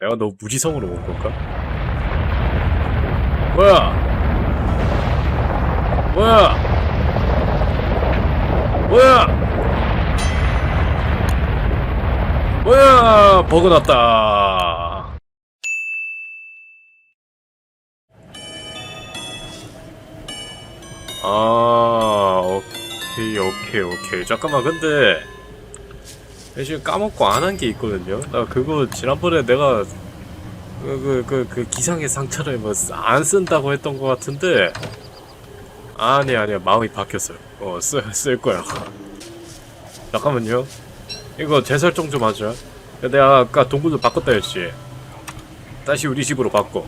내가 너 무지성으로 온 건가? 뭐야? 뭐야? 뭐야? 뭐야? 버그 났다. 아, 오케이, 오케이, 오케이. 잠깐만, 근데, 지금 까먹고 안 한 게 있거든요. 나 그거 지난번에 내가 그, 그, 그, 그 기상의 상처를 뭐 안 쓴다고 했던 것 같은데, 아니, 아니야. 마음이 바뀌었어요. 어, 쓸, 쓸 거야. 잠깐만요. 이거 재설정 좀 하자. 내가 아까 동굴도 바꿨다 했지. 다시 우리 집으로 바꿔.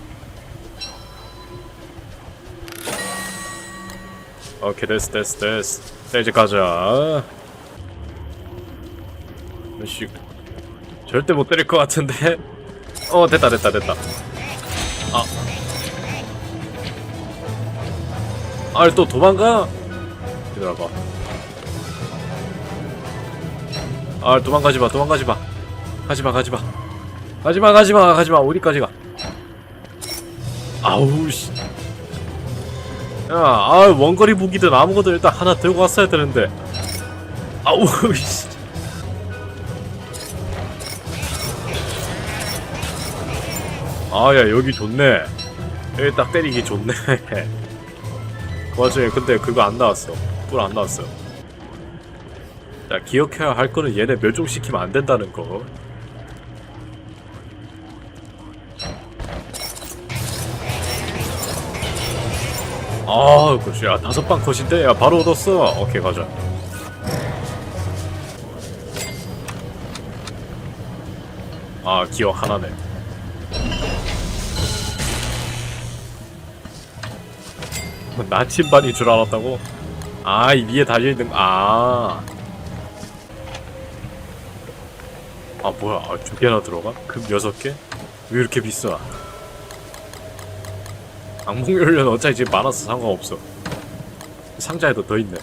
오케이, 됐어, 됐어, 됐어. 자, 이제 가자. 씨, 절대 못 때릴 것 같은데? 어, 됐다, 됐다, 됐다. 아. 아, 또 도망가? 기다려봐. 아, 도망가지 마, 도망가지 마. 가지 마, 가지 마. 가지 마, 가지 마, 가지 마. 어디까지 가? 아우, 씨. 야, 아, 원거리 무기든 아무거든 일단 하나 들고 왔어야 되는데. 아우, 씨. 아, 야, 여기 좋네. 여기 딱 때리기 좋네. 그 와중에 근데 그거 안 나왔어. 뿔 안 나왔어. 자, 기억해야 할 거는 얘네 멸종시키면 안 된다는 거. 아, 그렇지. 야, 다섯 방 컷인데? 야, 바로 얻었어. 오케이, 가자. 아, 기억 하나네. 나침반이 줄 알았다고? 아, 이 위에 달려있는, 거- 아. 아, 뭐야. 아, 두 개나 들어가? 금 여섯 개? 왜 이렇게 비싸? 악몽연료는 어차피 지금 많아서 상관없어. 상자에도 더 있네.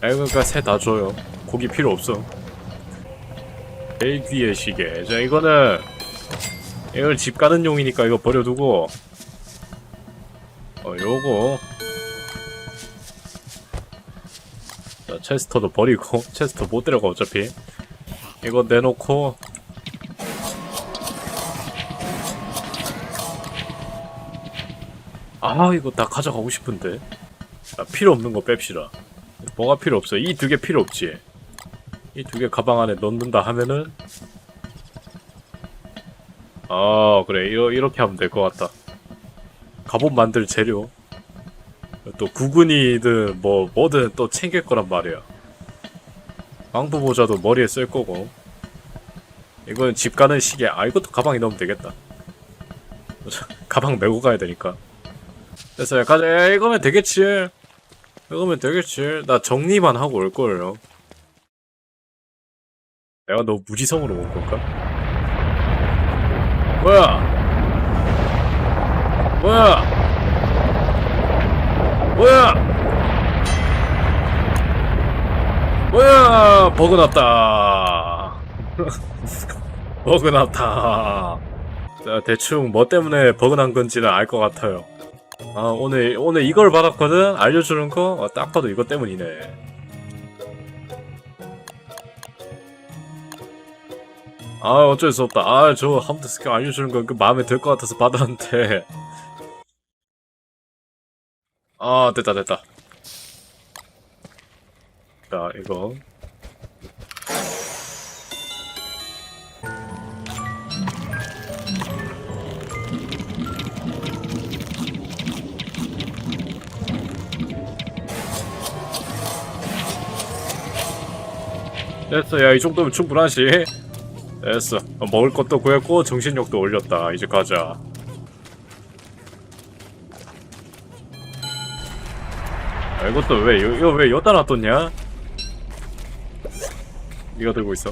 아, 그러니까 새다 줘요. 고기 필요 없어. 벨기에 시계. 자, 이거는 이걸 집 가는 용이니까 이거 버려두고. 어, 요거. 자, 체스터도 버리고 체스터 못 데려가 어차피. 이거 내놓고. 아 이거 다 가져가고 싶은데. 아, 필요 없는 거 뺍시다. 뭐가 필요 없어. 이 두 개 필요 없지 이 두 개 가방 안에 넣는다 하면은 아 그래. 이러, 이렇게 하면 될 것 같다. 갑옷 만들 재료. 또 구근이든 뭐 뭐든 또 챙길 거란 말이야. 망부 모자도 머리에 쓸 거고. 이거는 집 가는 시계 아 이것도 가방에 넣으면 되겠다. 가방 메고 가야 되니까. 됐어요 가자 야, 이거면 되겠지. 이거면 되겠지. 나 정리만 하고 올 거예요 내가 너 무지성으로 온 건가? 뭐야? 뭐야? 뭐야? 뭐야? 버그 났다. 버그 났다. 자, 대충 뭐 때문에 버그 난 건지는 알 것 같아요. 아, 오늘, 오늘 이걸 받았거든? 알려주는 거? 어, 딱 봐도 이것 때문이네. 아 어쩔 수 없다. 아저 함트 스킬 알려주는 거그 마음에 들 것 같아서 받았는데. 아 됐다 됐다. 자 이거. 됐어 야 이 정도면 충분하지 됐어. 어, 먹을 것도 구했고 정신력도 올렸다. 이제 가자. 아, 이것도 왜 이- 이거 왜 여기다 놔뒀냐? 이거 들고 있어.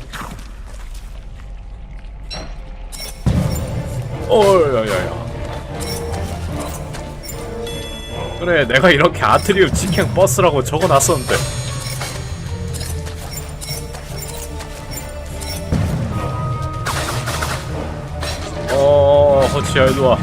어, 야야야. 그래 내가 이렇게 아트리움 직행 버스라고 적어놨었는데 어 허치야 일로와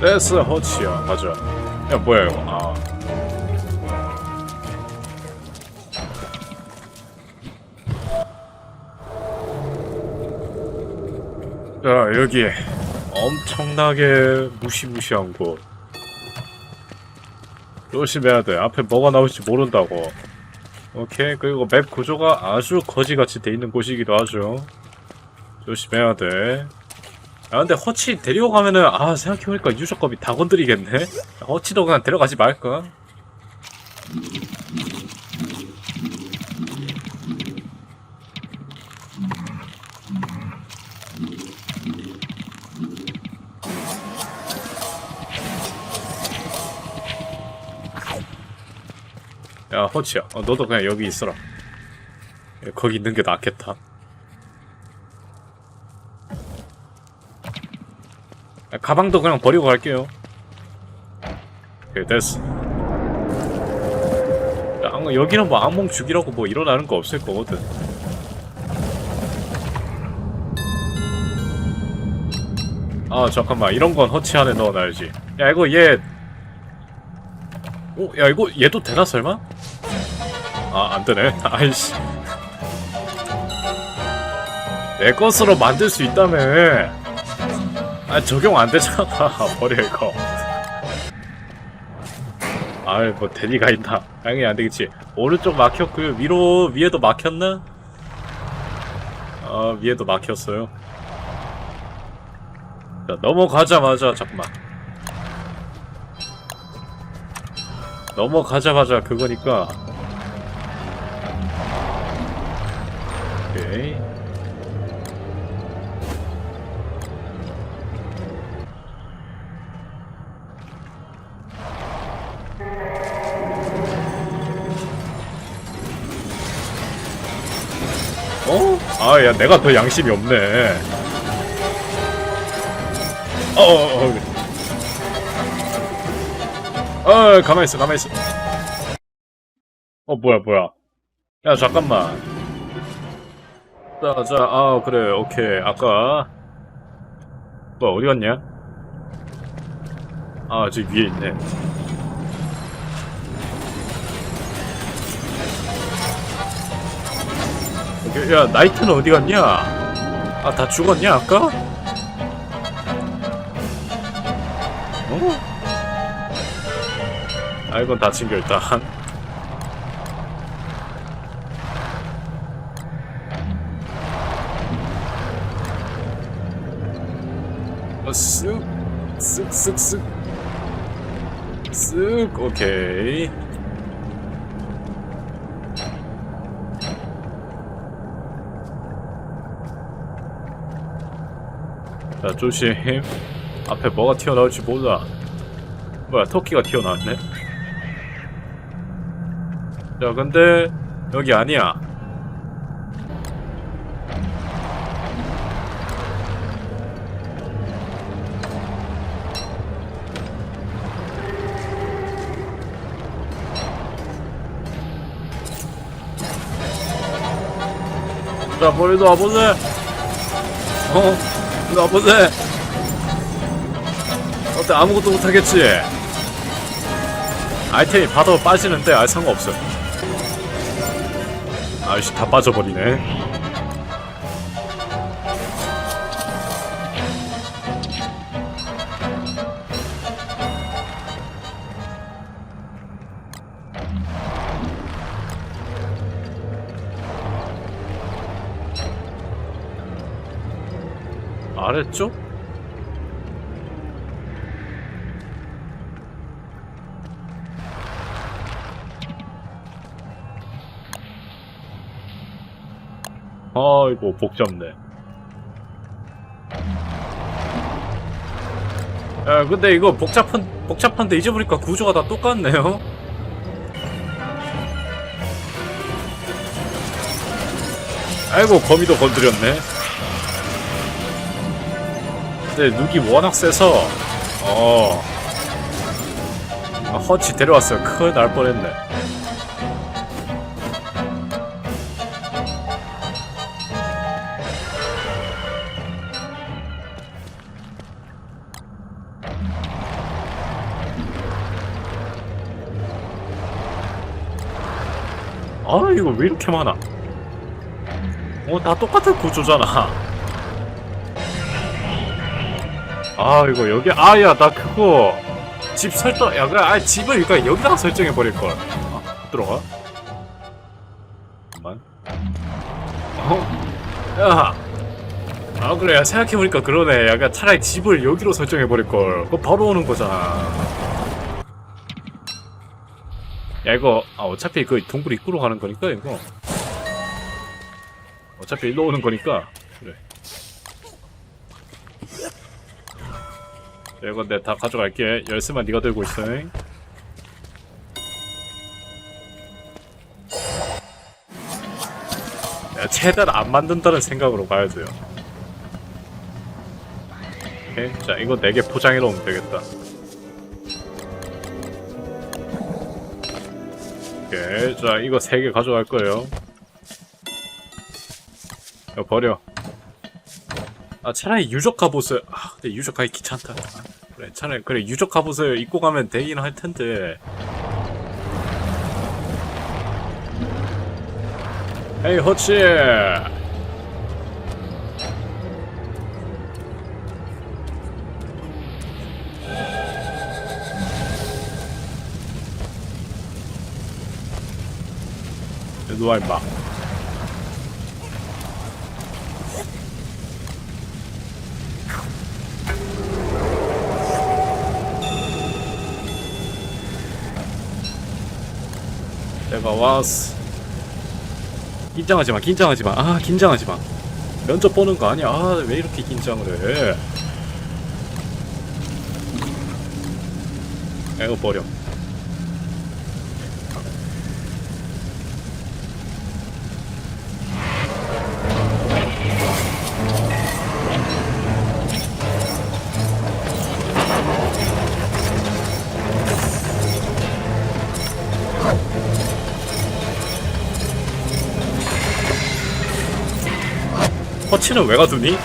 됐 자아자 여기 엄청나게 무시무시한 곳. 조심해야 돼. 앞에 뭐가 나올지 모른다고. 오케이. 그리고 맵 구조가 아주 거지같이 돼 있는 곳이기도 하죠. 조심해야 돼. 아 근데 허치 데리고 가면은 아 생각해보니까 유저급이 다 건드리겠네? 허치도 그냥 데려가지 말까 야 허치야 어, 너도 그냥 여기 있어라 예, 거기 있는 게 낫겠다 아, 가방도 그냥 버리고 갈게요. 오케이, 됐어. 야, 악- 여기는 뭐 악몽 죽이라고 뭐 일어나는 거 없을 거거든. 아, 잠깐만. 이런 건 허치 안에 넣어놔야지. 야, 이거 얘. 어, 야, 이거 얘도 되나, 설마? 아, 안 되네. 아이씨. 내 것으로 만들 수 있다며. 아 적용 안 되잖아 버려 이거 아이 뭐 대리가 있나 당연히 안 되겠지 오른쪽 막혔고요 위로 위에도 막혔나? 아 위에도 막혔어요 자 넘어가자마자 잠깐만 넘어가자마자 그거니까 야, 내가 더 양심이 없네. 어, 어, 어. 어, 가만히 있어, 가만히 있어. 어, 뭐야, 뭐야. 야, 잠깐만. 자, 자, 아, 그래, 오케이. 아까. 뭐, 어디 갔냐? 아, 저기 위에 있네. 오케이, 야, 나이트는 어디 갔냐? 아, 다 죽었냐, 아까? 어? 아, 이건 다 챙겨, 일단. 어, 쓱, 쓱, 쓱, 쓱. 쓱, 오케이. 자, 조심. 앞에 뭐가 튀어나올지 몰라. 뭐야, 토끼가 튀어나왔네? 자, 근데, 여기 아니야. 자, 머리도 와보세! 어? 이리 와보세! 어때, 아무것도 못하겠지? 아이템이 바로 빠지는데, 아, 상관없어. 아이씨, 다 빠져버리네. 아래쪽? 아이고 복잡네 야 근데 이거 복잡한 복잡한데 잊어보니까 구조가 다 똑같네요. 아이고 거미도 건드렸네. 근데 누기 워낙 세서 어 아, 허치 데려왔어요. 큰일 날 뻔했네. 아 이거 왜 이렇게 많아? 어 다 똑같은 구조잖아. 아 이거 여기 아야 나 그거 집 설정 야 그래 아 집을 그러니까 여기다가 설정해 버릴 걸. 아, 들어가. 잠만. 어? 야. 아 그래 생각해 보니까 그러네. 약간 차라리 집을 여기로 설정해 버릴 걸. 그거 바로 오는 거잖아. 야 이거 아 어차피 그 동굴 입구로 가는 거니까 이거 어차피 일로 오는 거니까 그래 이건 내가 다 가져갈게. 열쇠만 네가 들고 있어 야, 최대한 안 만든다는 생각으로 가야 돼요. 오케이. 자 이거 4개 포장해 놓으면 되겠다. 오케이. 자 이거 3개 가져갈 거예요. 이거 버려 아 차라리 유적 갑옷을 아 근데 유적 가기 귀찮다. 아, 그래 차라리 그래 유적 갑옷을 입고 가면 되긴 할 텐데. 에이 호치! 누워 임마 내가 왔어 긴장하지 마 긴장하지 마 아 긴장하지 마. 면접 보는 거 아니야. 아 왜 이렇게 긴장을 해? 이거 버려 허치는 왜 가두니?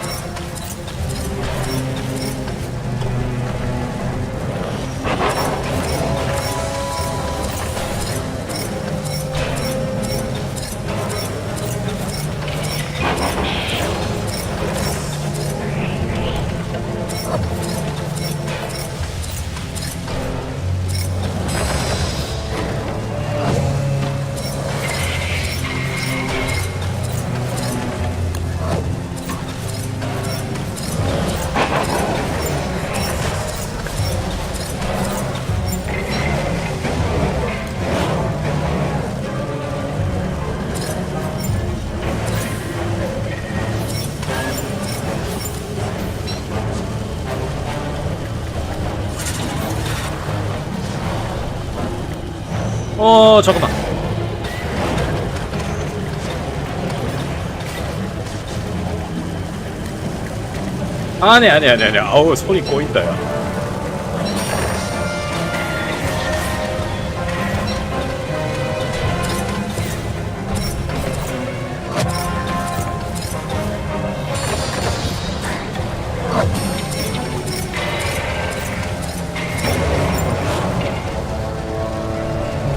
아니 아니 아니 아니. 아우 손이 꼬인다 야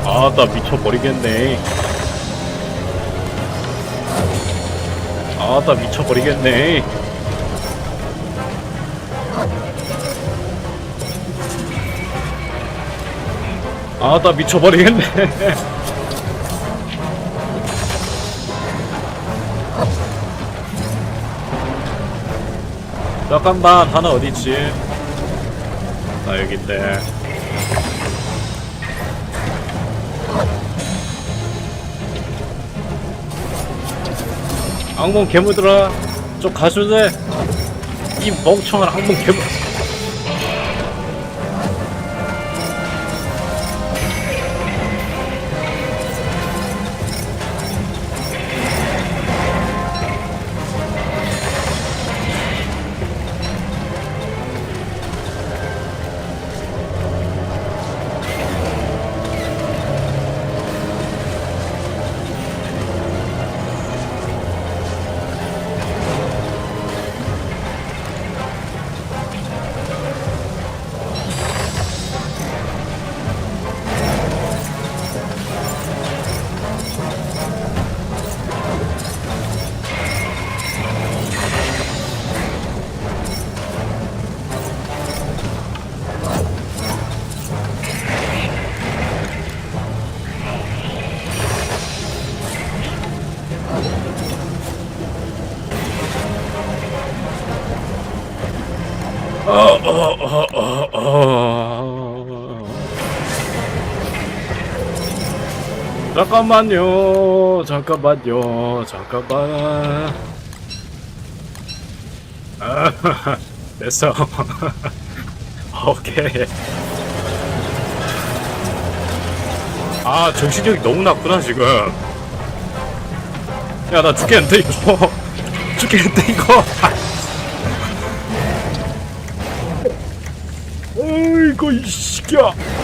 아나 미쳐버리겠네. 아나 미쳐버리겠네 아 나 미쳐버리겠네. 잠깐만 하나 어디있지? 나 여기있네 악몽 괴물들아 좀 가줄래? 이 멍청한 악몽 괴물 잠깐만요, 잠깐만요, 잠깐만. 아, 됐어. 오케이. 아, 정신력이 너무 낮구나, 지금. 야, 나 죽겠는데, 이거. 죽겠는데, 이거. 어이구, 이 새끼야.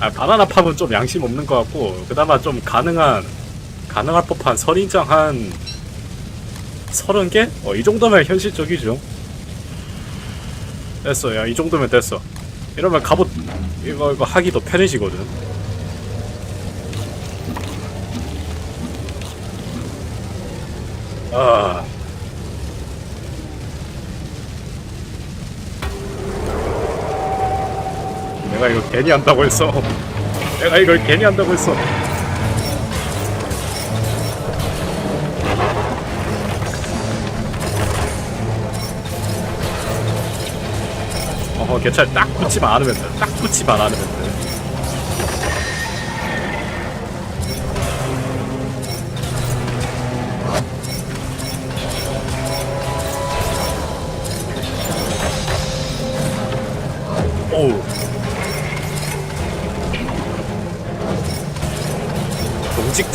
아, 바나나 팝은 좀 양심 없는 것 같고, 그나마 좀 가능한, 가능할 법한 선인장 한, 서른 개? 어, 이 정도면 현실적이죠. 됐어, 야, 이 정도면 됐어. 이러면 갑옷, 이거, 이거 하기도 편해지거든. 아. 내가 이거 괜히 한다고 했어. 내가 이걸 괜히 한다고 했어. 어, 괜찮아. 딱 붙지만 않으면 돼. 딱 붙지만 않으면 돼.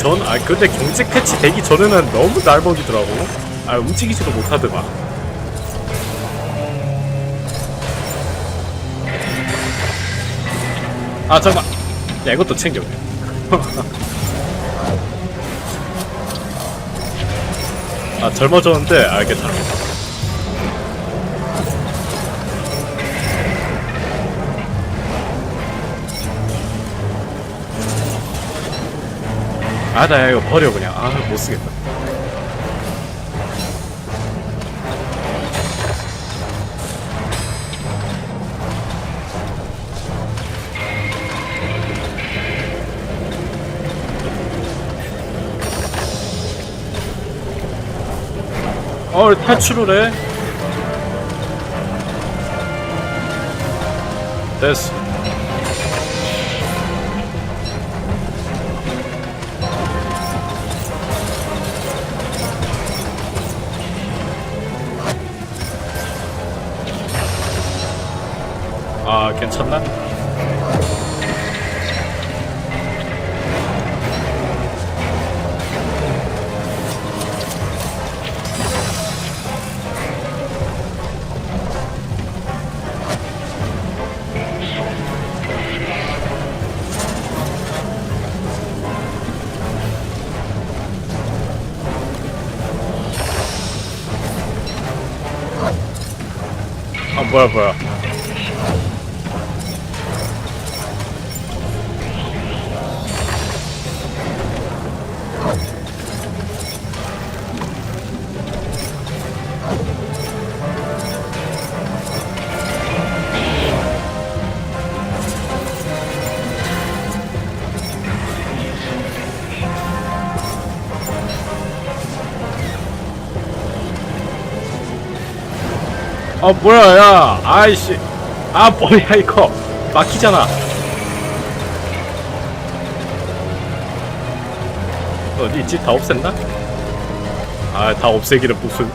전? 아 근데 경직 패치 되기 전에는 너무 날먹이더라고. 아 움직이지도 못하더만. 아 잠깐 야 이것도 챙겨. 아 젊어졌는데 알겠다 아나 이거 버려 그냥. 아 못쓰겠다. 어 탈출을 해. 됐어 괜찮나? 아 뭐야 뭐야 아 뭐야 야. 아이씨. 아 뭐야 이거. 막히잖아. 어디 있지 다 없앴나? 아 다 없애기를 무슨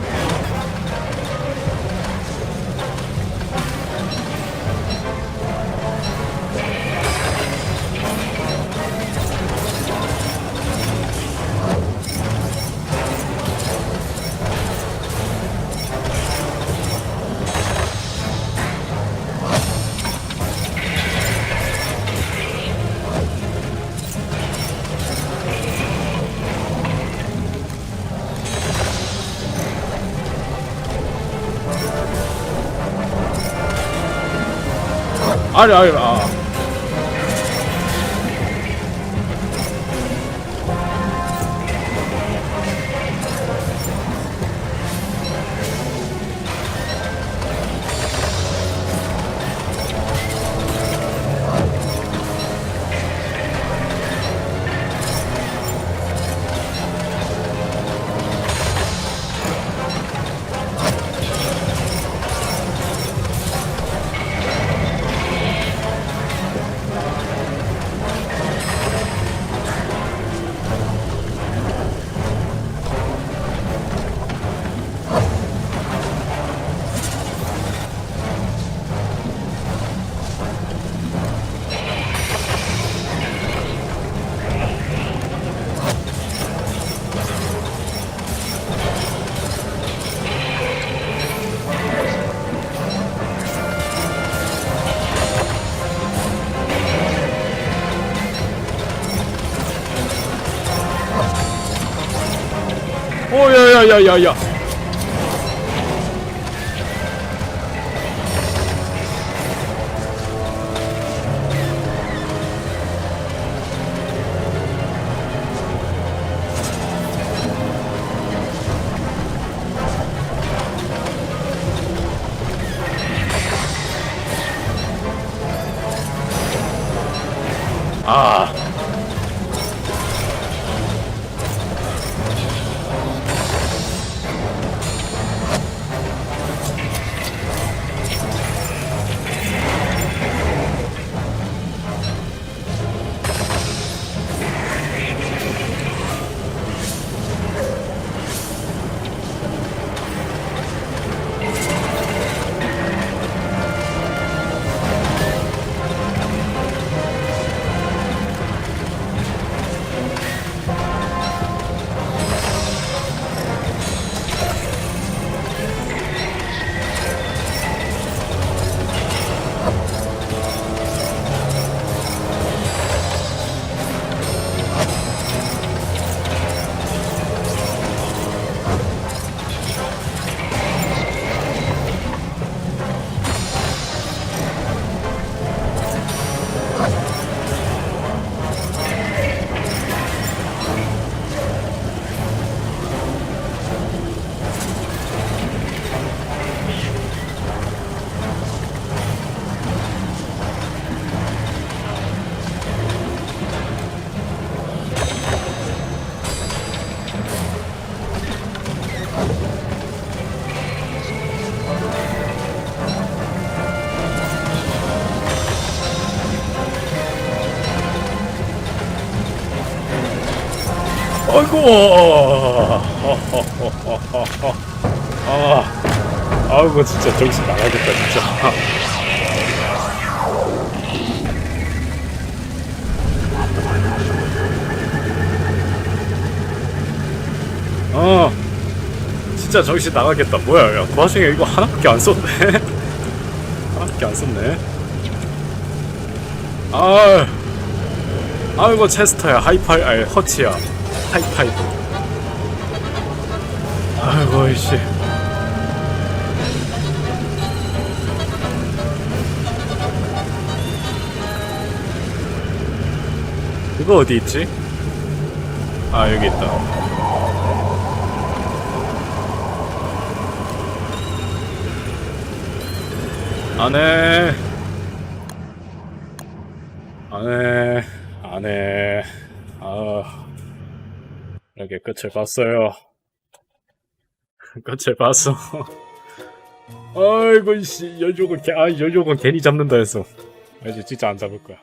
아니 아니 아야 야야야야 아이고 아 아이고 진짜 정신 나가겠다 진짜. 어 진짜 정신 나가겠다. 뭐야 야, 그 와중에 이거 하나밖에 안 썼네. 하나밖에 안 썼네. 아 아이고 체스터야. 하이파이 아니 허치야 하이파이브 아이고 이씨. 이거 어디 있지? 아 여기 있다. 안해 안해 안해 아 이렇게 끝을 봤어요. 끝을 봤어. 아이고 씨. 연족을 개, 아 연족은 괜히 잡는다 했어 아, 이제 진짜 안 잡을 거야